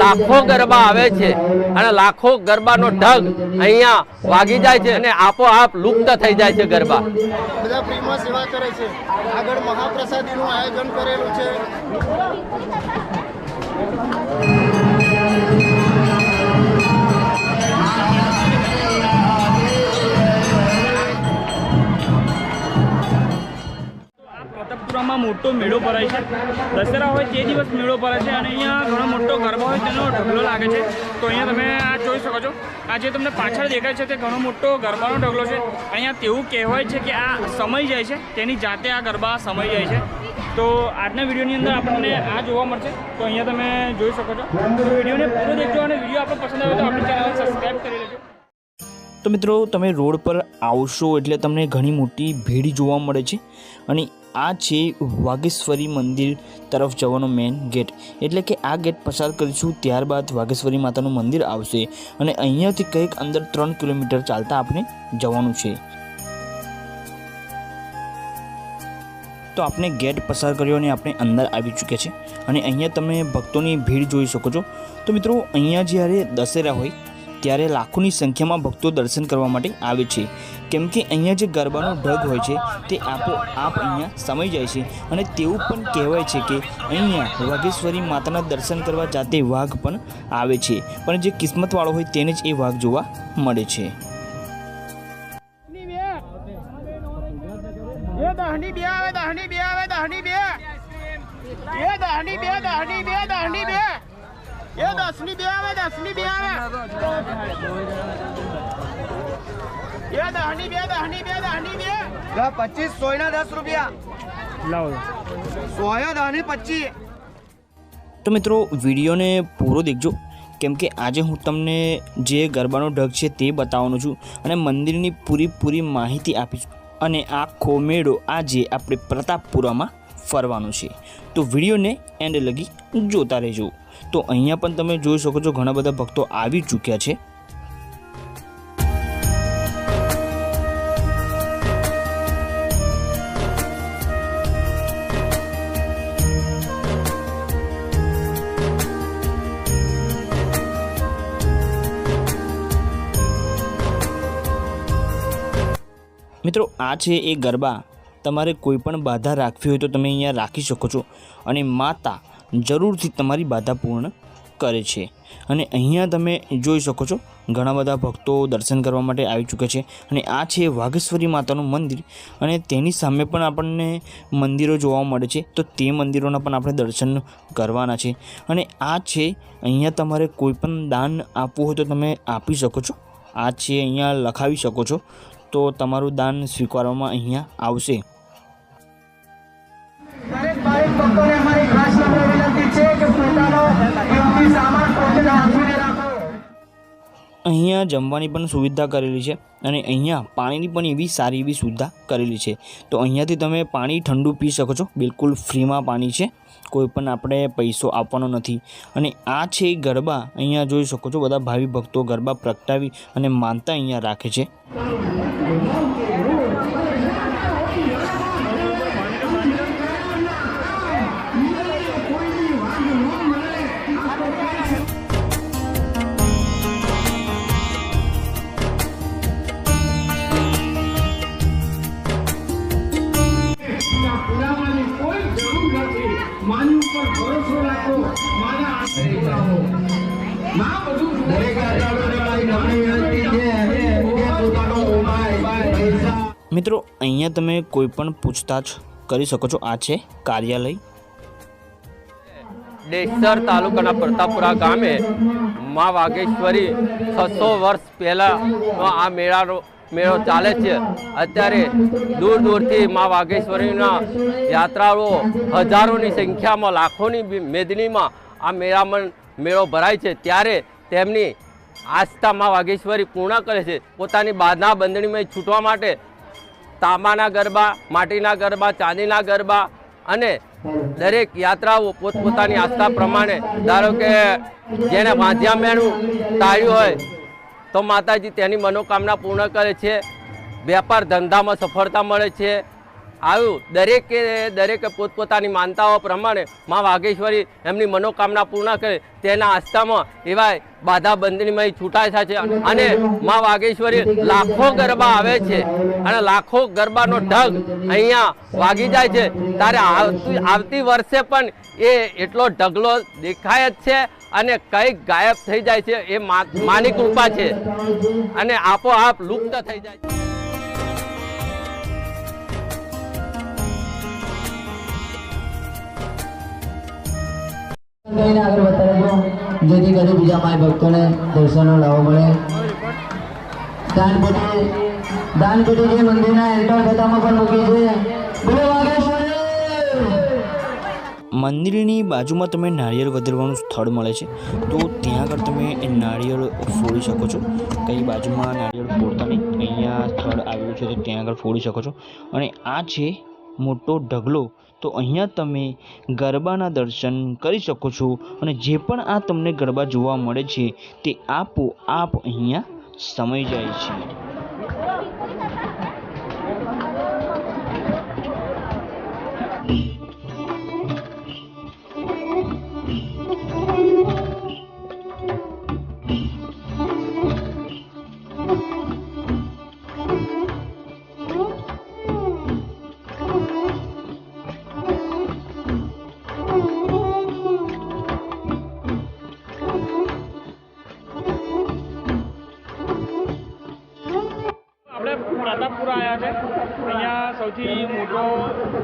લાખો ગરબા આવે છે અને લાખો ગરબાનો ઢગ અહીંયા વાગી જાય છે અને આપોઆપ લુપ્ત થઈ જાય છે ગરબા. બધા ફ્રીમાં સેવા કરે છે. આગળ મહાપ્રસાદીનું આયોજન કરેલું છે. મોટો મેળો ભરાય છે. દશેરા હોય તે દિવસ મેળો ભરાય છે અને અહીંયા ઘણો મોટો ગરબા હોય તેનો ઢગલો લાગે છે. તો અહીંયા તમે આ જોઈ શકો છો. આ જે તમને પાછળ દેખાય છે તે ઘણો મોટો ગરબાનો ઢગલો છે. અહીંયા તેવું કહેવાય છે કે આ સમય જાય છે. તેની જાતે આ ગરબા સમય જાય છે. તો આજના વિડીયોની અંદર આપણને આ જોવા મળશે. તો અહીંયા તમે જોઈ શકો છો. તો વિડીયોને પૂરો દેખજો અને વીડિયો આપણને પસંદ આવે તો આપણી ચેનલને સબસ્ક્રાઈબ કરી લેજો. તો મિત્રો તમે રોડ પર આવશો એટલે તમને ઘણી મોટી ભીડ જોવા મળે છે. અને આ છે વાઘેશ્વરી મંદિર તરફ જવાનો મેઇન ગેટ એટલે કે આ ગેટ પસાર કરીશું ત્યારબાદ વાઘેશ્વરી માતાનું મંદિર આવશે અને અહીંયાથી કંઈક અંદર ત્રણ કિલોમીટર ચાલતા આપણે જવાનું છે. તો આપણે ગેટ પસાર કર્યો અને આપણે અંદર આવી ચૂક્યા છે અને અહીંયા તમે ભક્તોની ભીડ જોઈ શકો છો. તો મિત્રો, અહીંયા જ્યારે દશેરા હોય ત્યારે લાખોની સંખ્યામાં ભક્તો દર્શન કરવા માટે આવે છે. કેમ કે અહીંયા જે ગરબાનો ઢગ હોય છે, તે આપો આપ અહીંયા સમય જાય છે અને તેવું પણ કહેવાય છે કે અહીંયા વાઘેશ્વરી માતાના દર્શન કરવા જાતે વાઘ પણ આવે છે. પણ જે કિસ્મતવાળો હોય તેને જ એ વાઘ જોવા મળે છે. દહની બે આવે, દહની બે આવે, દહની બે. એ દહની બે દહની બે દહની બે. એ દસની બે આવે દસની બે આવે. એ દહની બે દહની બે દહની બે. પચીસ સોયના દસ રૂપિયા. લાવો. સોયા દહની પચીસ તો મિત્રો વિડીયોને પૂરો દેખજો. કેમ કે આજે હું તમને જે ગરબાનો ઢગ છે તે બતાવવાનો છું અને મંદિરની પૂરીપૂરી માહિતી આપીશ. અને આખો મેળો આજે આપણે પ્રતાપપુરામાં ફરવાનો છે. તો વિડીયોને એન્ડ લગી જોતા રહેજો. તો અહીંયા પણ તમે જોઈ શકો છો ઘણા બધા ભક્તો આવી ચૂક્યા છે. મિત્રો, આ છે એ ગરબા. તમારે કોઈ પણ બાધા રાખવી હોય તો તમે અહીંયા રાખી શકો છો અને માતા જરૂરથી તમારી બાધા પૂર્ણ કરે છે. અને અહીંયા તમે જોઈ શકો છો, ઘણા બધા ભક્તો દર્શન કરવા માટે આવી ચૂક્યા છે અને આ છે વાઘેશ્વરી માતાનું મંદિર અને તેની સામે પણ આપણને મંદિરો જોવા મળે છે, તો તે મંદિરોના પણ આપણે દર્શન કરવાના છે. અને આ છે અહીંયા તમારે કોઈ પણ દાન આપવું હોય તો તમે આપી શકો છો. આ છે અહીંયા લખાવી શકો છો, તો તમારું દાન સ્વીકારવામાં અહીંયા આવશે. અહીંયા જમવાની પણ સુવિધા કરેલી છે અને અહીંયા પાણીની પણ એવી સારી એવી સુવિધા કરેલી છે. તો અહીંયાથી તમે પાણી ઠંડુ પી શકો છો. બિલકુલ ફ્રીમાં પાણી છે. કોઈ પણ આપણે પૈસો આપવાનો નથી. અને આ છે ગરબા અહીંયા જોઈ શકો છો. બધા ભાવિ ભક્તો ગરબા પ્રગટાવી અને માનતા અહીંયા રાખે છે. મિત્રો, અહીંયા તમે કોઈ પણ પૂછતાછ કરી શકો છો. આ છે કાર્યાલય. ડેસર તાલુકાના પ્રતાપપુરા ગામે મા વાઘેશ્વરી છસો વર્ષ પહેલાં આ મેળાનો, મેળો ચાલે છે. અત્યારે દૂર દૂરથી મા વાઘેશ્વરીના યાત્રાળુઓ હજારોની સંખ્યામાં, લાખોની મેદનીમાં આ મેળામાં મેળો ભરાય છે. ત્યારે તેમની આસ્થા મા વાઘેશ્વરી પૂર્ણ કરે છે. પોતાની બાધા બંધણીમાં છૂટવા માટે તાંબાના ગરબા, માટીના ગરબા, ચાંદીના ગરબા અને દરેક યાત્રાઓ પોતપોતાની આસ્થા પ્રમાણે. ધારો કે જેને વાંધ્યા મેણું તાળ્યું હોય, તો માતાજી તેની મનોકામના પૂર્ણ કરે છે. વેપાર ધંધામાં સફળતા મળે છે. આવ્યું દરેકે દરેકે પોતપોતાની માનતાઓ પ્રમાણે મા વાઘેશ્વરી એમની મનોકામના પૂર્ણ કરે તેના આસ્થામાં એવા બાધા બંધનીમાં છૂટાય થાય છે. અને મા વાઘેશ્વરી લાખો ગરબા આવે છે. અને લાખો ગરબાનો ઢગ અહીંયા વાગી જાય છે. ત્યારે આવતી વર્ષે પણ એ એટલો ઢગલો દેખાય જ છે અને કંઈક ગાયબ થઈ જાય છે. એ માની કૃપા છે. અને આપોઆપ લુપ્ત થઈ જાય છે. કહીને આગળ વધારે જેથી કરી બીજા માય ભક્તોને દર્શનનો લાવો મળે. દાનપુટી દાનપુટી જે મંદિરના એન્ટર થતામાં પણ મૂકી છે. બોલો મંદિરની બાજુમાં તમે નારિયેળ વધારવાનું સ્થળ મળે છે. તો ત્યાં આગળ તમે એ નારિયેળ ફોડી શકો છો. કઈ બાજુમાં નારિયેળ ફોડતા નહીં. અહીંયા સ્થળ આવ્યું છે તો ત્યાં આગળ ફોડી શકો છો. અને આ છે મોટો ઢગલો, તો અહીંયા તમે ગરબાના દર્શન કરી શકો છો અને જે પણ આ તમને ગરબા જોવા મળે છે, તે આપો આપ અહીંયા સમય જાય છે. આવ્યા છે. અહીંયા સૌથી મોટો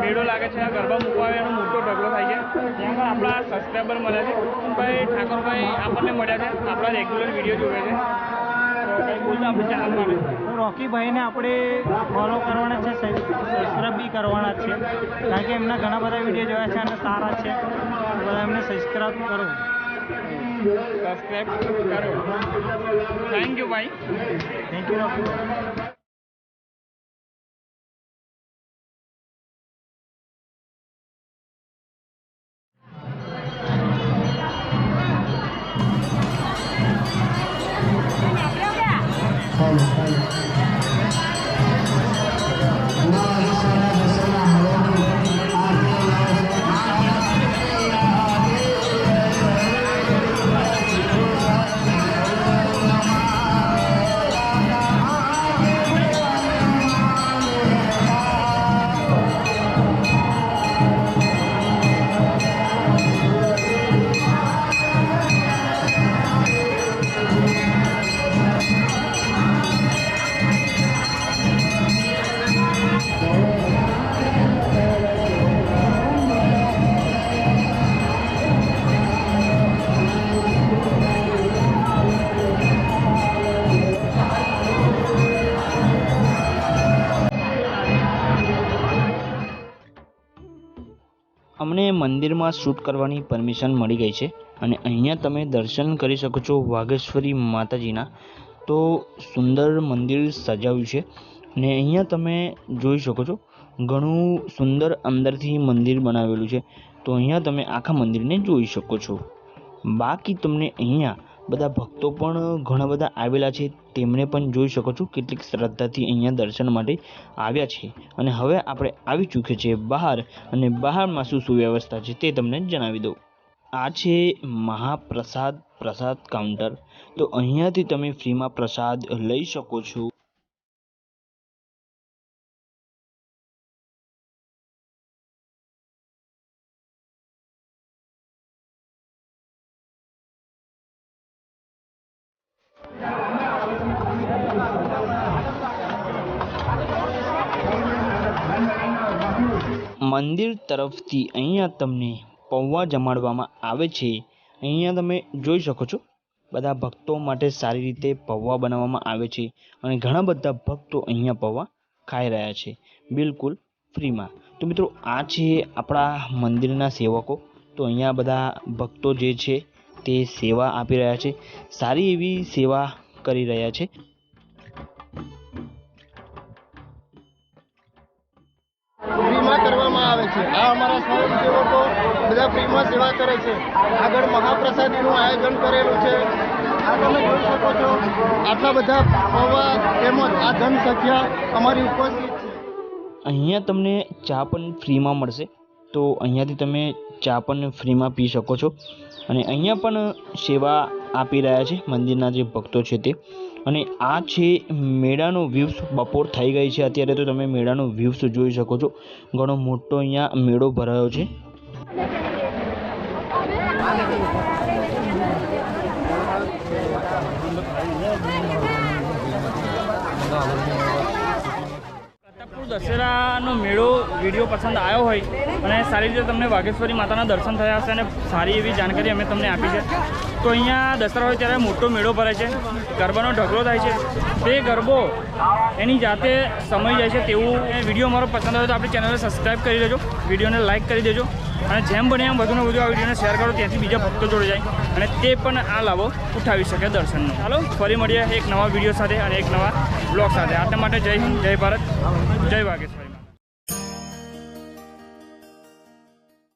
મેળો લાગે છે. ગરબા મૂકવા એનો મોટો ઢગલો થાય છે. ત્યાં પણ આપણા સબસ્ક્રાઈબર મળ્યા છે. ભાઈ ઠાકોરભાઈ આપણને મળ્યા છે. આપણા રેગ્યુલર વીડિયો જોવે છે. માટે રોકીભાઈને આપણે ફોલો કરવાના છે સબસ્ક્રાઈબ બી કરવાના જ છે. કારણ કે એમના ઘણા બધા વીડિયો જોયા છે અને સારા છે. બધા એમને સબસ્ક્રાઈબ કરો. સબસ્ક્રાઈબ કરો. થેન્ક યુ ભાઈ. Thank you મંદિરમાં શૂટ કરવાની પરમિશન મળી ગઈ છે અને અહીંયા તમે દર્શન કરી શકો છો વાઘેશ્વરી માતાજીના. તો સુંદર મંદિર સજાવ્યું છે અને અહીંયા તમે જોઈ શકો છો ઘણું સુંદર અંદરથી મંદિર બનાવેલું છે. તો અહીંયા તમે આખા મંદિરને જોઈ શકો છો. બાકી તમને અહીંયા બધા ભક્તો પણ ઘણા બધા આવેલા છે. તેમને પણ જોઈ શકો છો કેટલીક શ્રદ્ધાથી અહીંયા દર્શન માટે આવ્યા છે. અને હવે આપણે આવી ચૂક્યા છીએ બહાર અને બહારમાં શું સુવ્યવસ્થા છે તે તમને જણાવી દઉં. આ છે મહાપ્રસાદ પ્રસાદ કાઉન્ટર. તો અહીંયાથી તમે ફ્રીમાં પ્રસાદ લઈ શકો છો. મંદિર તરફથી અહીંયા તમને પૌવા જમાડવામાં આવે છે. અહીંયા તમે જોઈ શકો છો, બધા ભક્તો માટે સારી રીતે પૌવા બનાવવામાં આવે છે અને ઘણા બધા ભક્તો અહીંયા પૌવા ખાઈ રહ્યા છે. બિલકુલ ફ્રીમાં. તો મિત્રો, આ છે આપણા મંદિરના સેવકો. તો અહીંયા બધા ભક્તો જે છે તે સેવા આપી રહ્યા છે. સારી એવી સેવા કરી રહ્યા છે. કરવામાં આવે છે. આ અમારા સ્વયંસેવકો બધા ફ્રીમાં સેવા કરે છે. આગળ મહાપ્રસાદીનું આયોજન કરેલું છે. આ તમે જોઈ શકો છો, આટલા બધા પૌવા તેમજ આ જનસંખ્યા અમારી ઉપસ્થિત છે. અહીંયા તમને ચા પણ ફ્રીમાં મળશે. તો અહીંયાથી તમે ચા પણ ફ્રીમાં પી શકો છો. અને અહીંયા પણ સેવા આપી રહ્યા છે મંદિરના જે ભક્તો છે તે. અને આ છે મેળાનો વ્યૂઝ બપોર થઈ ગઈ છે. અત્યારે તો તમે મેળાનો વ્યૂઝ જોઈ શકો છો. ઘણો મોટો અહીંયા મેળો ભરાયો છે. દશેરાનો મેળો વીડિયો પસંદ આવ્યો હોય અને સારી રીતે તમને વાઘેશ્વરી માતાના દર્શન થયા હશે અને સારી એવી જાણકારી અમે તમને આપી છે. તો અહીંયા દસરા હોય ત્યારે મોટો મેળો ભરે છે, ગરબાનો ઢગલો થાય છે, તે ગરબો એની જાતે સમય જાય છે તેવું એ વીડિયો અમારો પસંદ આવ્યો તો આપણી ચેનલને સબસ્ક્રાઈબ કરી દેજો, વિડીયોને લાઇક કરી દેજો અને જેમ બને એમ વધુને વધુ આ વિડીયોને શેર કરો, ત્યાંથી બીજા ભક્તો જોડે જાય અને તે પણ આ લાભો ઉઠાવી શકે દર્શનનો. ચાલો, ફરી મળીએ એક નવા વીડિયો સાથે અને એક નવા બ્લોગ સાથે. આટલા માટે જય હિન્દ, જય ભારત, જય વાઘેશ્વરી